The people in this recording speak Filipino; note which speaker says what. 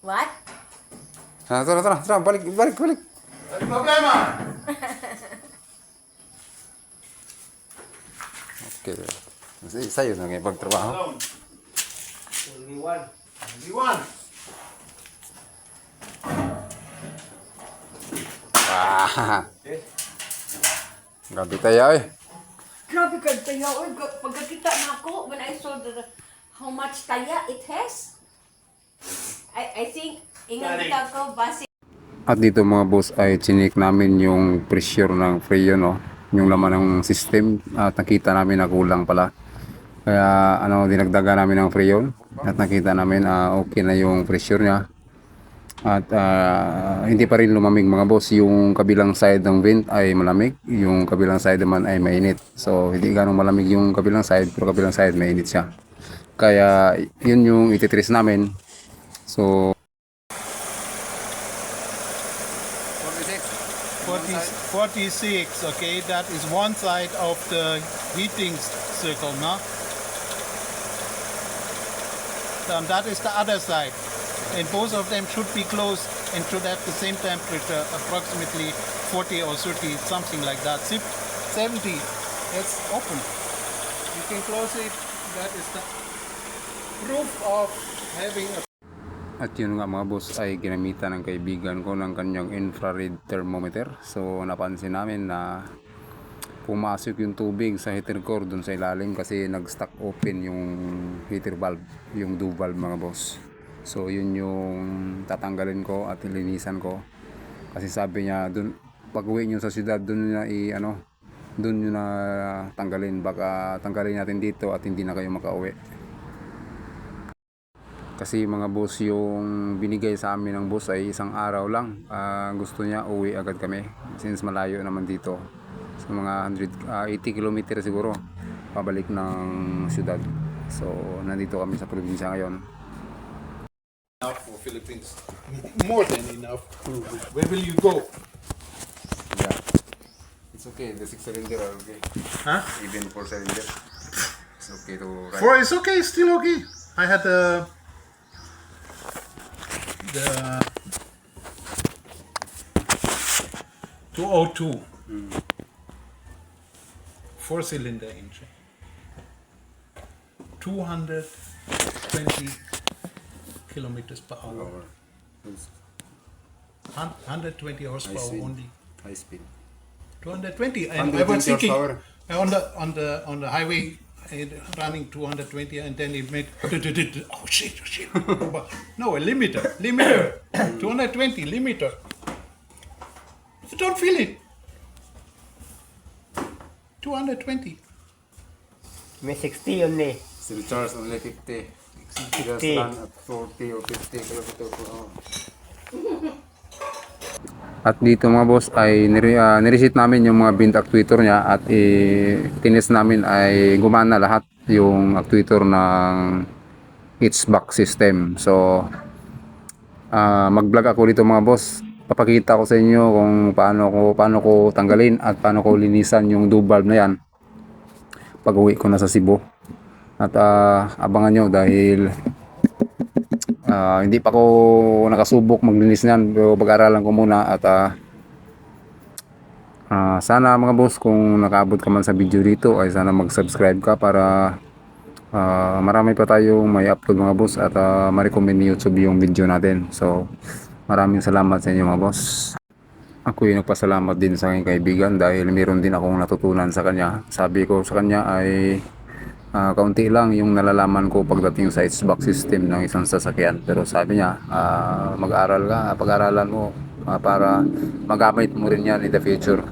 Speaker 1: What?
Speaker 2: Nah, tolong, tolong, tolong, balik, balik, balik.
Speaker 3: Problema.
Speaker 2: Oke, okay. saya nggak bang terbang.
Speaker 3: Only one. Only one.
Speaker 2: Ah, grabe tayo eh.
Speaker 1: Grabe ka taya. Uy, ga- pagkakita na ako, when I saw the, how much taya it has, I, I think, ingat kita ko, base
Speaker 2: At dito mga boss ay chinik namin yung pressure ng Freo no. Yung laman ng system at nakita namin na kulang pala. Kaya ano dinagdagan namin ng Freon at nakita namin ah, okay na yung pressure niya. At ah, hindi pa rin lumamig mga boss. Yung kabilang side ng vent ay malamig. Yung kabilang side naman ay mainit. So hindi ganong malamig yung kabilang side pero kabilang side mainit siya. Kaya yun yung ititrace namin. So
Speaker 3: 40, 46, okay, that is one side of the heating circle, no? And that is the other side. And both of them should be closed and should have the same temperature, approximately 40 or 30, something like that. Sip- 70, it's open. You can close it. That is the proof of having a
Speaker 2: At yun nga mga boss ay ginamitan ng kaibigan ko ng kanyang infrared thermometer. So napansin namin na pumasok yung tubig sa heater core dun sa ilalim kasi nag-stuck open yung heater valve, yung do valve mga boss. So yun yung tatanggalin ko at linisan ko. Kasi sabi niya dun pag uwi nyo sa syudad dun na i ano dun nyo na tanggalin baka tanggalin natin dito at hindi na kayo makauwi. Kasi mga boss yung binigay sa amin ng boss ay isang araw lang. Ah, gusto niya uwi agad kami since malayo naman dito. So mga 100, ah, 80 kilometer siguro pabalik ng syudad. So nandito kami sa probinsya ngayon.
Speaker 3: Enough for Philippines. More than enough. Where will you go?
Speaker 2: Yeah. It's okay. The six cylinder are okay.
Speaker 3: Huh?
Speaker 2: Even four cylinder. It's okay to ride.
Speaker 3: Four is okay, still okay. I had the the 202 mm. four cylinder engine. 220 kilometers per hour.
Speaker 2: Or it's
Speaker 3: Hun- 120 horsepower
Speaker 2: see.
Speaker 3: only.
Speaker 2: high speed.
Speaker 3: 220 and I
Speaker 2: 120
Speaker 3: was thinking
Speaker 2: horsepower.
Speaker 3: on the on the on the highway running 220 and then it made oh shit oh shit no a limiter limiter 220 limiter you don't feel it 220
Speaker 4: May 60 yun eh.
Speaker 2: So recharge only 50.
Speaker 4: 50.
Speaker 2: Just run at 40 or 50 kilometer per hour. At dito mga boss ay nire, uh, nireset namin yung mga bint actuator niya at i tines namin ay gumana lahat yung actuator ng HVAC system. So ah, mag-vlog ako dito mga boss. Papakita ko sa inyo kung paano ko paano ko tanggalin at paano ko linisan yung do valve na yan pag uwi ko na sa Cebu. At ah, abangan nyo dahil ah, hindi pa ko nakasubok maglinis niyan pero pag-aralan ko muna at ah, ah, sana mga boss kung nakaabot ka man sa video dito ay sana mag-subscribe ka para ah, marami pa tayong may upload mga boss at ah, ma-recommend ni YouTube yung video natin. So maraming salamat sa inyo mga boss. Ako yung nagpasalamat din sa aking kaibigan dahil meron din akong natutunan sa kanya. Sabi ko sa kanya ay ah, kaunti lang yung nalalaman ko pagdating sa HVAC system ng isang sasakyan. Pero sabi niya, ah, mag-aral ka, pag-aralan mo ah, para magamit mo rin yan in the future.